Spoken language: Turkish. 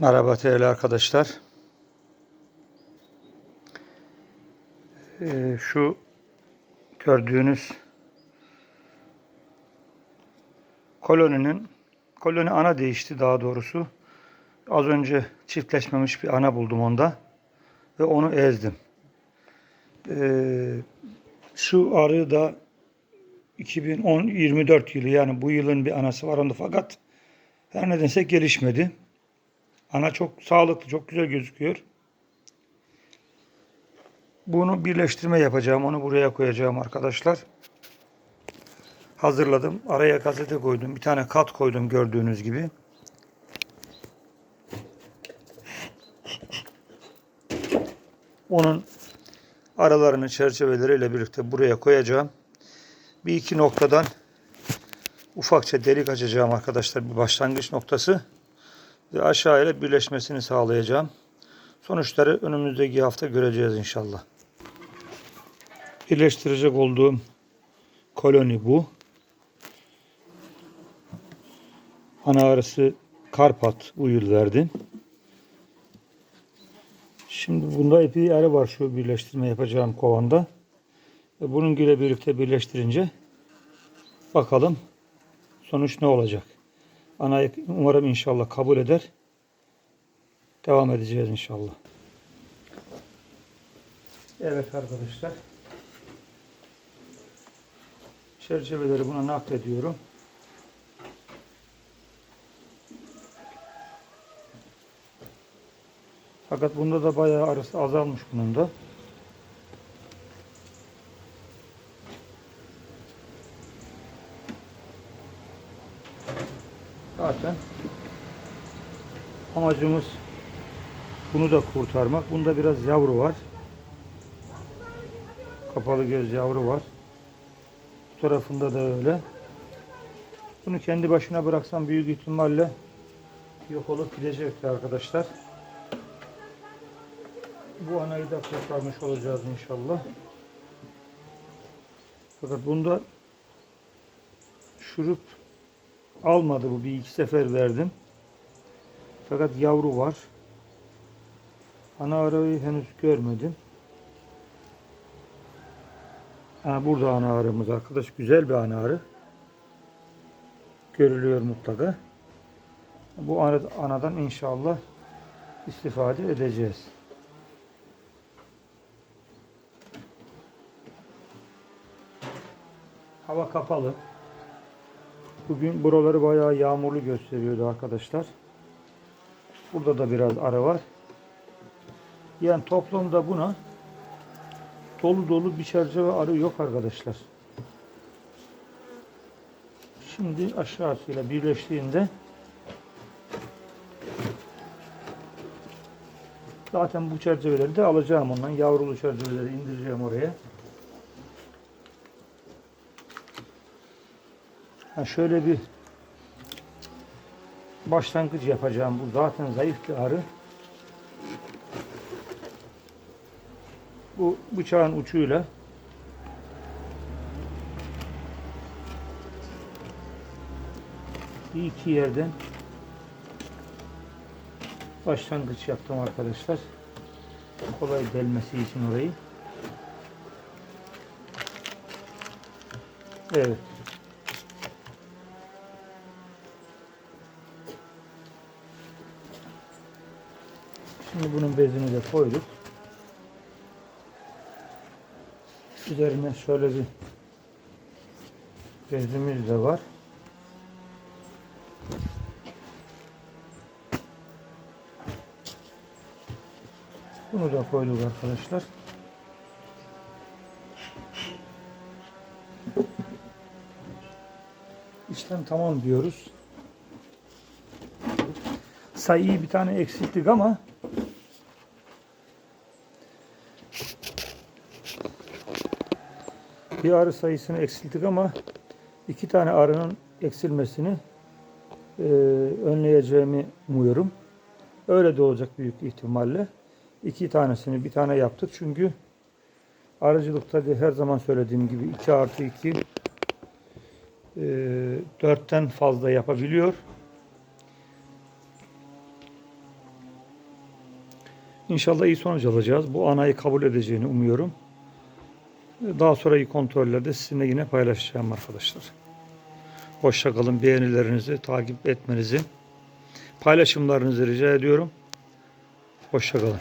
Merhaba değerli arkadaşlar. Ee, şu gördüğünüz koloninin koloni ana değişti daha doğrusu. Az önce çiftleşmemiş bir ana buldum onda ve onu ezdim. Ee, şu arı da 2010 24 yılı yani bu yılın bir anası var onda fakat her nedense gelişmedi. Ana çok sağlıklı, çok güzel gözüküyor. Bunu birleştirme yapacağım. Onu buraya koyacağım arkadaşlar. Hazırladım. Araya gazete koydum. Bir tane kat koydum gördüğünüz gibi. Onun aralarını çerçeveleriyle birlikte buraya koyacağım. Bir iki noktadan ufakça delik açacağım arkadaşlar. Bir başlangıç noktası ve aşağıyla birleşmesini sağlayacağım. Sonuçları önümüzdeki hafta göreceğiz inşallah. Birleştirecek olduğum koloni bu. Ana arısı Karpat bu yıl verdim. Şimdi bunda epey arı var şu birleştirme yapacağım kovanda. Ve bunun ile birlikte birleştirince bakalım sonuç ne olacak. Ana umarım inşallah kabul eder. Devam edeceğiz inşallah. Evet arkadaşlar. Çerçeveleri buna naklediyorum. Fakat bunda da bayağı arası azalmış bunun da. Zaten amacımız bunu da kurtarmak. Bunda biraz yavru var. Kapalı göz yavru var. Bu tarafında da öyle. Bunu kendi başına bıraksam büyük ihtimalle yok olup gidecekti arkadaşlar. Bu anayı da kurtarmış olacağız inşallah. Fakat bunda şurup almadı bu. Bir iki sefer verdim. Fakat yavru var. Ana arayı henüz görmedim. Ha, burada ana arımız arkadaş. Güzel bir ana arı. Görülüyor mutlaka. Bu ana- anadan inşallah istifade edeceğiz. Hava kapalı. Bugün buraları bayağı yağmurlu gösteriyordu arkadaşlar. Burada da biraz ara var. Yani toplamda buna dolu dolu bir çerçeve arı yok arkadaşlar. Şimdi aşağısıyla birleştiğinde zaten bu çerçeveleri de alacağım ondan. Yavrulu çerçeveleri indireceğim oraya. Ha şöyle bir başlangıç yapacağım. Bu zaten zayıf bir arı. Bu bıçağın ucuyla bir iki yerden başlangıç yaptım arkadaşlar. Kolay delmesi için orayı. Evet. Şimdi bunun bezini de koyduk. Üzerine şöyle bir bezimiz de var. Bunu da koyduk arkadaşlar. İşlem tamam diyoruz. Sayıyı bir tane eksilttik ama bir arı sayısını eksilttik ama iki tane arının eksilmesini e, önleyeceğimi umuyorum. Öyle de olacak büyük ihtimalle. İki tanesini bir tane yaptık çünkü arıcılıkta da her zaman söylediğim gibi 2 artı 2 e, 4'ten fazla yapabiliyor. İnşallah iyi sonuç alacağız. Bu anayı kabul edeceğini umuyorum. Daha sonraki kontrollerde sizinle yine paylaşacağım arkadaşlar. Hoşça kalın. Beğenilerinizi takip etmenizi, paylaşımlarınızı rica ediyorum. Hoşça kalın.